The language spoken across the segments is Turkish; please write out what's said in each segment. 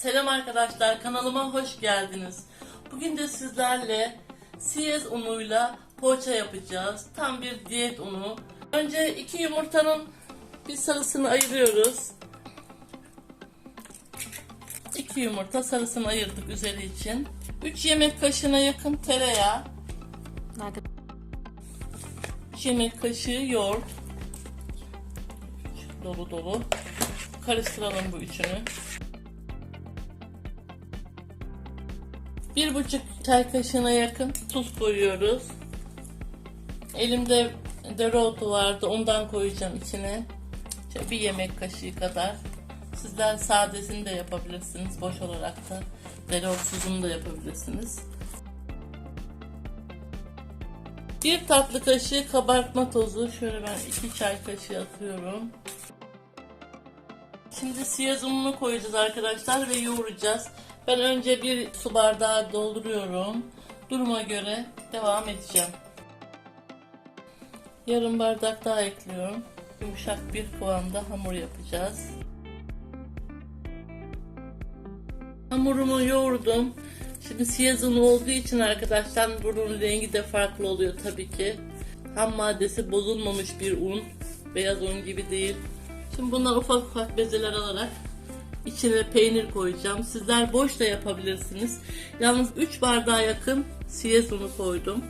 Selam arkadaşlar kanalıma hoş geldiniz. Bugün de sizlerle siyez unuyla poğaça yapacağız. Tam bir diyet unu. Önce iki yumurtanın bir sarısını ayırıyoruz. İki yumurta sarısını ayırdık üzeri için. 3 yemek kaşığına yakın tereyağı. Nerede? 3 yemek kaşığı yoğurt. Dolu dolu. Karıştıralım bu üçünü. Bir buçuk çay kaşığına yakın tuz koyuyoruz. Elimde dereotu vardı ondan koyacağım içine. Şöyle bir yemek kaşığı kadar. Sizler sadesini de yapabilirsiniz. Boş olarak da dereotsuzunu da yapabilirsiniz. Bir tatlı kaşığı kabartma tozu. Şöyle ben iki çay kaşığı atıyorum. Şimdi siyaz ununu koyacağız arkadaşlar ve yoğuracağız. Ben önce bir su bardağı dolduruyorum. Duruma göre devam edeceğim. Yarım bardak daha ekliyorum. Yumuşak bir kıvamda hamur yapacağız. Hamurumu yoğurdum. Şimdi siyaz unu olduğu için arkadaşlar bunun rengi de farklı oluyor tabii ki. Ham maddesi bozulmamış bir un. Beyaz un gibi değil. Şimdi bundan ufak ufak bezeler alarak içine peynir koyacağım. Sizler boş da yapabilirsiniz. Yalnız 3 bardağa yakın siyez unu koydum.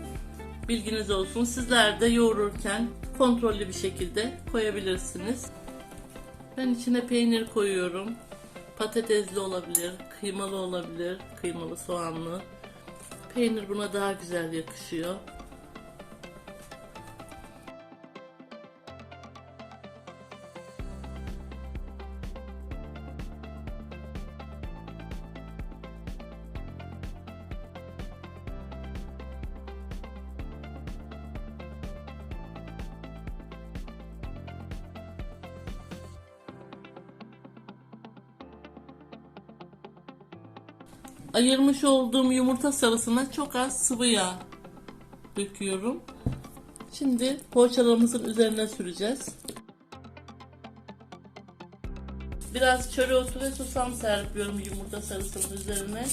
Bilginiz olsun. Sizler de yoğururken kontrollü bir şekilde koyabilirsiniz. Ben içine peynir koyuyorum. Patatesli olabilir, kıymalı olabilir, kıymalı soğanlı. Peynir buna daha güzel yakışıyor. Ayırmış olduğum yumurta sarısına çok az sıvı yağ döküyorum. Şimdi poğaçalarımızın üzerine süreceğiz. Biraz çöre ve susam serpiyorum yumurta sarısının üzerine.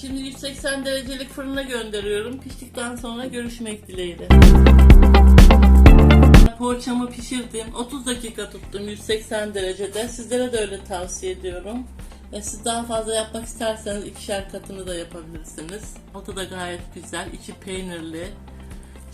Şimdi 180 derecelik fırına gönderiyorum. Piştikten sonra görüşmek dileğiyle. Poğaçamı pişirdim. 30 dakika tuttum 180 derecede. Sizlere de öyle tavsiye ediyorum. Ve siz daha fazla yapmak isterseniz ikişer katını da yapabilirsiniz. Otu da gayet güzel. içi peynirli.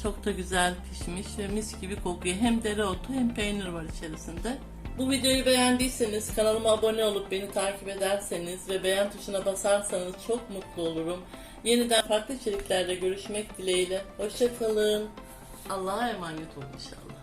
Çok da güzel pişmiş ve mis gibi kokuyor. Hem dereotu hem peynir var içerisinde. Bu videoyu beğendiyseniz kanalıma abone olup beni takip ederseniz ve beğen tuşuna basarsanız çok mutlu olurum. Yeniden farklı içeriklerle görüşmek dileğiyle. Hoşçakalın. Allah'a emanet olun inşallah.